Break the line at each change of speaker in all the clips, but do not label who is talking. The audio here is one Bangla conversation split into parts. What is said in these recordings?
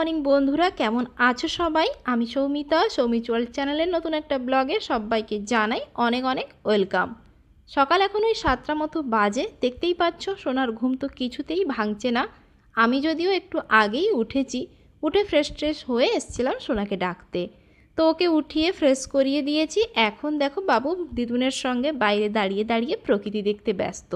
মর্নিং বন্ধুরা, কেমন আছো সবাই? আমি সৌমিতা সৌমিত ওয়ার্ল্ড চ্যানেলের নতুন একটা ব্লগে সবাইকে জানাই অনেক অনেক ওয়েলকাম। সকাল এখন ওই সাতটা মতো বাজে, দেখতেই পাচ্ছ সোনার ঘুম তো কিছুতেই ভাঙছে না। আমি যদিও একটু আগেই উঠেছি, উঠে ফ্রেশ ট্রেশ হয়ে এসছিলাম সোনাকে ডাকতে। তো ওকে উঠিয়ে ফ্রেশ করিয়ে দিয়েছি। এখন দেখো বাবু দিদুনের সঙ্গে বাইরে দাঁড়িয়ে দাঁড়িয়ে প্রকৃতি দেখতে ব্যস্ত।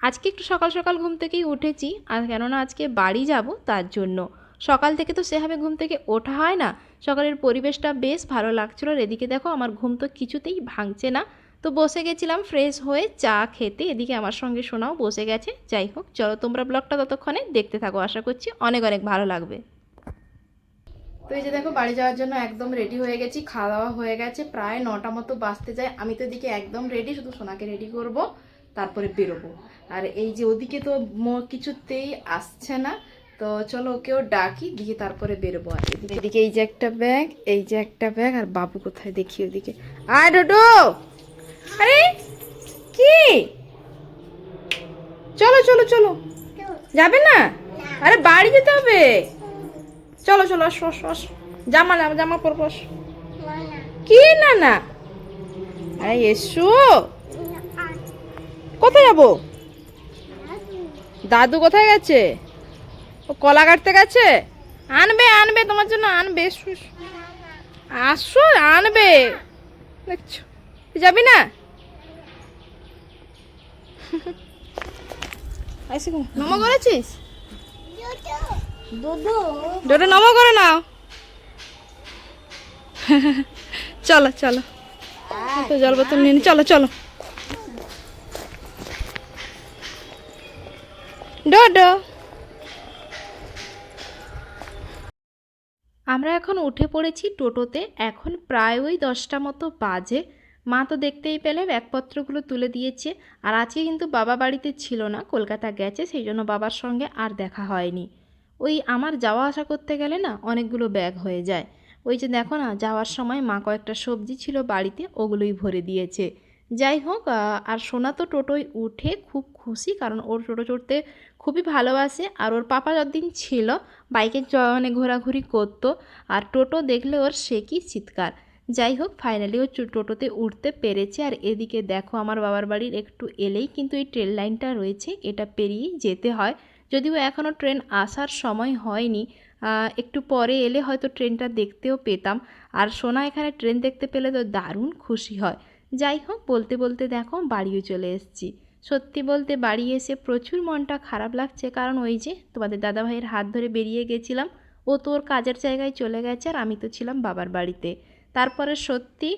আজকে একটু সকাল সকাল ঘুম থেকেই উঠেছি, আর কেননা আজকে বাড়ি যাব তার জন্য। সকাল থেকে তো সেভাবে ঘুম থেকে ওঠা হয় না। সকালের পরিবেশটা বেশ ভালো লাগছিল আর এদিকে দেখো আমার ঘুম তো কিছুতেই ভাঙছে না। তো বসে গেছিলাম ফ্রেশ হয়ে চা খেতে। এদিকে আমার সঙ্গে শোনাও বসে গেছে। যাই হোক, চলো তোমরা ব্লগটা ততক্ষণে দেখতে থাকো। আশা করছি অনেক অনেক ভালো লাগবে। তো এই যে দেখো, বাড়ি যাওয়ার জন্য একদম রেডি হয়ে গেছি। খাওয়া দাওয়া হয়ে গেছে। প্রায় নটা মতো বাজতে যায়। আমি তো এদিকে একদম রেডি শুধু সোনাকে রেডি করব, তারপরে বেরোবো। আর এই যে ওদিকে তো কিছুতেই আসছে না। তো চলো ওকেও ডাকি দিয়ে তারপরে বেরোবো আর এদিকে। এদিকে এই যে একটা ব্যাগ, এই যে একটা ব্যাগ, আর বাবু কোথায় দেখি ওদিকে। আয় ডোডো! আরে, কি? চলো চলো চলো। যাবে না? আরে বাড়ি যেতে হবে। চলো চলো, আসো আসো আসো। জামা জামা জামা পরবো, আসো। কি না না আরে এসো। কোথায় যাব? দাদু কোথায় গেছে? ও কলা কাটতে গেছে? আনবে আনবে তোমার জন্য আনবে। আসো আনবে। দেখছ? তুই যাবি না? আইসি নমো করেছিস? দুটো। নমো করে নাও। চলো চলো। তো জল বোতল নিয়ে নি, চলো চলো। ডোডো আমরা এখন উঠে পড়েছি টোটোতে। এখন প্রায় ওই দশটা মতো বাজে। মা তো দেখতেই পেলে ব্যাগপত্রগুলো তুলে দিয়েছে। আর আজকে কিন্তু বাবা বাড়িতে ছিল না, কলকাতা গেছে সেই জন্য বাবার সঙ্গে আর দেখা হয়নি। ওই আমার যাওয়া আসা করতে গেলে না অনেকগুলো ব্যাগ হয়ে যায়। ওই যে দেখো না, যাওয়ার সময় মা কয়েকটা সবজি ছিল বাড়িতে, ওগুলোই ভরে দিয়েছে। যাই হোক আর সোনা তো টোটোয় উঠে খুব খুশি, কারণ ওর টোটো চড়তে খুবই ভালোবাসে। আর ওর পাপা যতদিন ছিল, বাইকে মানে ঘোরাঘুরি করতো। আর টোটো দেখলে ওর সে কি চিৎকার। যাই হোক ফাইনালি ও টোটোতে উঠতে পেরেছে। আর এদিকে দেখো, আমার বাবার বাড়ির একটু এলেই কিন্তু এই ট্রেন লাইনটা রয়েছে। এটা পেরিয়েই যেতে হয়। যদিও এখনও ট্রেন আসার সময় হয়নি। একটু পরে এলে হয়তো ট্রেনটা দেখতেও পেতাম। আর সোনা এখানে ট্রেন দেখতে পেলে তো দারুণ খুশি হয়। যাই হোক, বলতে বলতে দেখো, বাড়িও চলে এসেছি। সত্যি বলতে বাড়ি এসে প্রচুর মনটা খারাপ লাগছে, কারণ ওই যে তোমাদের দাদাভাইয়ের হাত ধরে বেরিয়ে গেছিলাম। ও তোর কাজের জায়গায় চলে গেছে আর আমি তো ছিলাম বাবার বাড়িতে। তারপরে সত্যি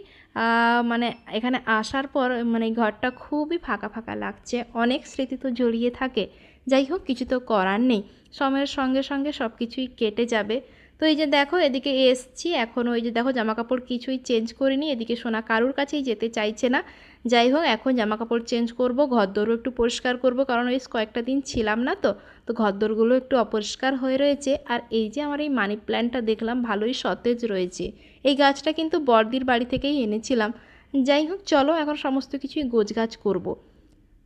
মানে এখানে আসার পর মানে ঘরটা খুবই ফাঁকা ফাঁকা লাগছে। অনেক স্মৃতি তো জড়িয়ে থাকে। যাই হোক, কিছু তো করার নেই। সময়ের সঙ্গে সঙ্গে সব কিছুই কেটে যাবে। তো এই যে দেখো, এদিকে এসছি। এখন ওই যে দেখো জামা কাপড় কিছুই চেঞ্জ করিনি। এদিকে সোনা কারুর কাছেই যেতে চাইছে না। যাই হোক, এখন জামা কাপড় চেঞ্জ করব, ঘরদোরও একটু পরিষ্কার করব, কারণ ওই কয়েকটা দিন ছিলাম না তো। তো ঘরদোরগুলো একটু অপরিষ্কার হয়ে রয়েছে। আর এই যে আমার এই মানি প্ল্যান্টটা দেখলাম, ভালোই সতেজ রয়েছে। এই গাছটা কিন্তু বড়দির বাড়ি থেকেই এনেছিলাম। যাই হোক, চলো এখন সমস্ত কিছুই গোছগাছ করব।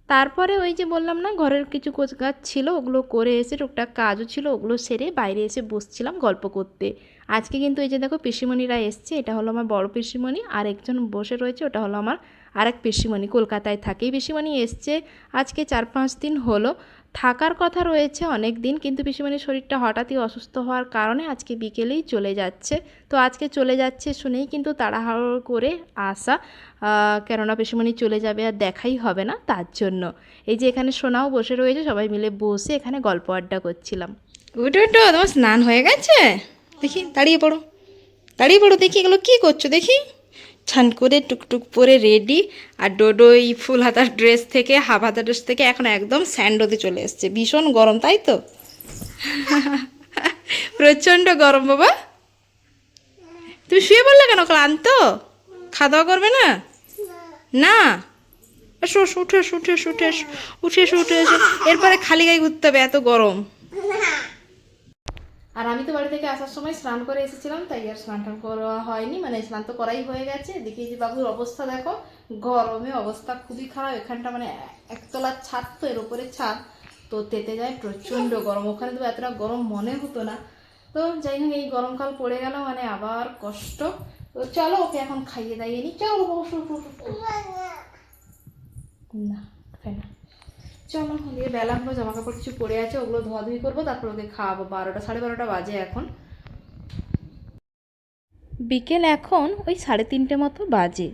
তারপরে ওই যে বললাম না, ঘরের কিছু গোছগাছ ছিল, ওগুলো করে এসে টুকটাক কাজও ছিল, ওগুলো সেরে বাইরে এসে বসছিলাম গল্প করতে। আজকে কিন্তু এই যে দেখো, পিসিমণিরা এসছে, এটা হলো আমার বড় পিসিমণি, আর একজন বসে রয়েছে, ওটা হলো আমার আরেক পিসিমণি কলকাতায় থাকে। পিসিমণি এসছে, আজকে চার পাঁচ দিন হলো। থাকার কথা রয়েছে অনেক দিন, কিন্তু পিসিমণির শরীরটা হঠাৎই অসুস্থ হওয়ার কারণে আজকে বিকেলেই চলে যাচ্ছে। তো আজকে চলে যাচ্ছে শুনেই কিন্তু তাড়াহুড়ো করে আসা। কেননা পিসিমণি চলে যাবে আর দেখাই হবে না তার জন্য। এই যে এখানে সোনাও বসে রয়েছে, সবাই মিলে বসে এখানে গল্প আড্ডা করছিলাম। উঠো উঠো, তোমার স্নান হয়ে গেছে? দেখি, দাঁড়িয়ে পড়ো। দাঁড়িয়ে পড়ো, দেখি এগুলো কী করছ, দেখি। ছান করে টুকটুক পরে রেডি আর ডোডো এই ফুল হাতার ড্রেস থেকে হাফ হাতার ড্রেস থেকে এখন একদম স্যান্ডোতে চলে এসছে। ভীষণ গরম তাই তো? প্রচণ্ড গরম বাবা। তুমি শুয়ে পড়লে কেন ক্লান্ত? খাওয়া দাওয়া করবে না? না? এসো, উঠে উঠে উঠে উঠে উঠে এরপরে খালি গায়ে ঘুরতে হবে এত গরম। আর আমি তো বাড়ি থেকে আসার সময় স্নান করে এসেছিলাম, তাই আর স্নান টান করা হয়নি মানে স্নান তো করাই হয়ে গেছে। দেখি যে বাবুর অবস্থা দেখো, গরমে অবস্থা খুবই খারাপ, এখানটা মানে একতলার ছাদ তো, এর উপরে ছাদ, তো তেতে যায় প্রচণ্ড গরম। ওখানে তো এতটা গরম মনে হতো না। তো যাই হোক, এই গরমকাল পড়ে গেল মানে আবার কষ্ট। তো চলো ওকে এখন খাইয়ে দাইয়ে নি। চলো। না, খাই না। চলো দিয়ে বেলা হলো জামা কাপড় কিছু পরে আছে, ওগুলো ধোয়াধুয়ি করব, তারপর ওকে খাওয়াবো বারোটা, সাড়ে বারোটা বাজে এখন। বিকেল এখন ওই সাড়ে তিনটে মতো বাজে।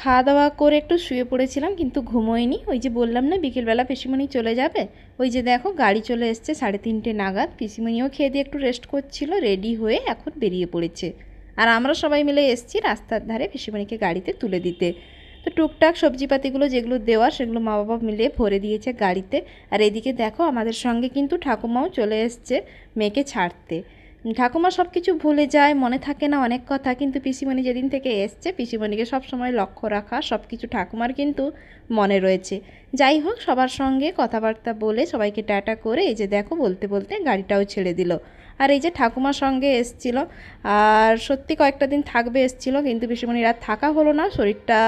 খাওয়া দাওয়া করে একটু শুয়ে পড়েছিলাম, কিন্তু ঘুমোয়নি। ওই যে বললাম না, বিকেলবেলা পিসিমণি চলে যাবে। ওই যে দেখো, গাড়ি চলে এসছে সাড়ে তিনটে নাগাদ। পিসিমণিও খেয়ে দিয়ে একটু রেস্ট করছিল রেডি হয়ে এখন বেরিয়ে পড়েছে। আর আমরা সবাই মিলে এসছি রাস্তার ধারে পিসিমণিকে গাড়িতে তুলে দিতে। তো টুকটাক সবজিপাতিগুলো যেগুলো দেওয়া সেগুলো মা বাবা মিলে ভরে দিয়েছে গাড়িতে। আর এদিকে দেখো আমাদের সঙ্গে কিন্তু ঠাকুমাও চলে এসছে মেয়েকে ছাড়তে। ঠাকুমা সব কিছু ভুলে যায়, মনে থাকে না অনেক কথা, কিন্তু পিসিমণি যেদিন থেকে এসছে, পিসিমণিকে সবসময় লক্ষ্য রাখা সব কিছু ঠাকুমার কিন্তু মনে রয়েছে। যাই হোক, সবার সঙ্গে কথাবার্তা বলে সবাইকে টাটা করে এই যে দেখো, বলতে বলতে গাড়িটাও ছেড়ে দিল। আর এই যে ঠাকুমার সঙ্গে এসছিল, আর সত্যি কয়েকটা দিন থাকবে এসছিল, কিন্তু পিসিমণির আর থাকা হলো না, শরীরটা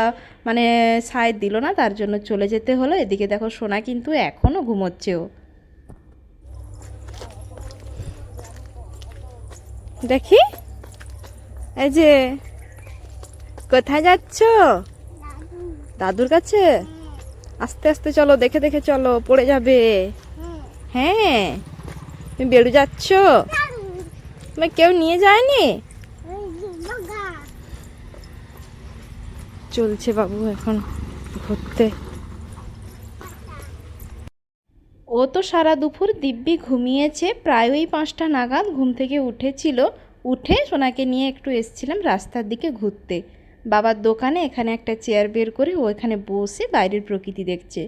মানে সায় দিল না, তার জন্য চলে যেতে হলো। এদিকে দেখো সোনা কিন্তু এখনও ঘুমোচ্ছে দেখি। এই যে, কোথায় যাচ্ছ? দাদুর কাছে? আস্তে আস্তে চলো, দেখে দেখে চলো, পড়ে যাবে। হ্যাঁ তুমি বেরু যাচ্ছ? তোমায় কেউ নিয়ে যায়নি? চলছে বাবু এখন ঘুরতে। ও তো সারা দুপুর দিব্যি ঘুমিয়েছে। প্রায় ওই পাঁচটা নাগাদ ঘুম থেকে উঠেছিল। উঠে সোনাকে নিয়ে একটু এসছিলাম রাস্তার দিকে ঘুরতে। বাবার দোকানে এখানে একটা চেয়ার বের করে ও এখানে বসে বাইরের প্রকৃতি দেখছে।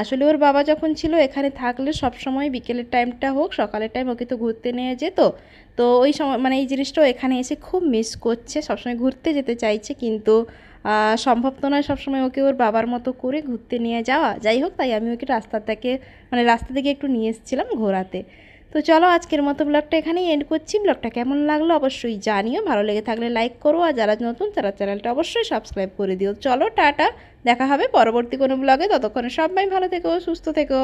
আসলে ওর বাবা যখন ছিল এখানে থাকলে সব সময় বিকেলের টাইমটা হোক, সকালের টাইম ওকে তো ঘুরতে নিয়ে যেত। তো ওই সময় মানে এই জিনিসটাও এখানে এসে খুব মিস করছে, সবসময় ঘুরতে যেতে চাইছে, কিন্তু সম্ভব তো নয় সবসময় ওকে ওর বাবার মতো করে ঘুরতে নিয়ে যাওয়া। যাই হোক, তাই আমি ওকে রাস্তা থেকে মানে রাস্তা থেকে একটু নিয়ে এসেছিলাম ঘোরাতে। তো চলো, আজকের মতো ব্লগটা এখানেই এন্ড করছি। ব্লগটা কেমন লাগল অবশ্যই জানিও। ভালো লেগে থাকলে লাইক করো, আর যারা নতুন, তারা চ্যানেলটা অবশ্যই সাবস্ক্রাইব করে দিও। চলো, টাটা। দেখা হবে পরবর্তী কোনো ব্লগে ততক্ষণে সবাই ভালো থেকো, সুস্থ থেকো।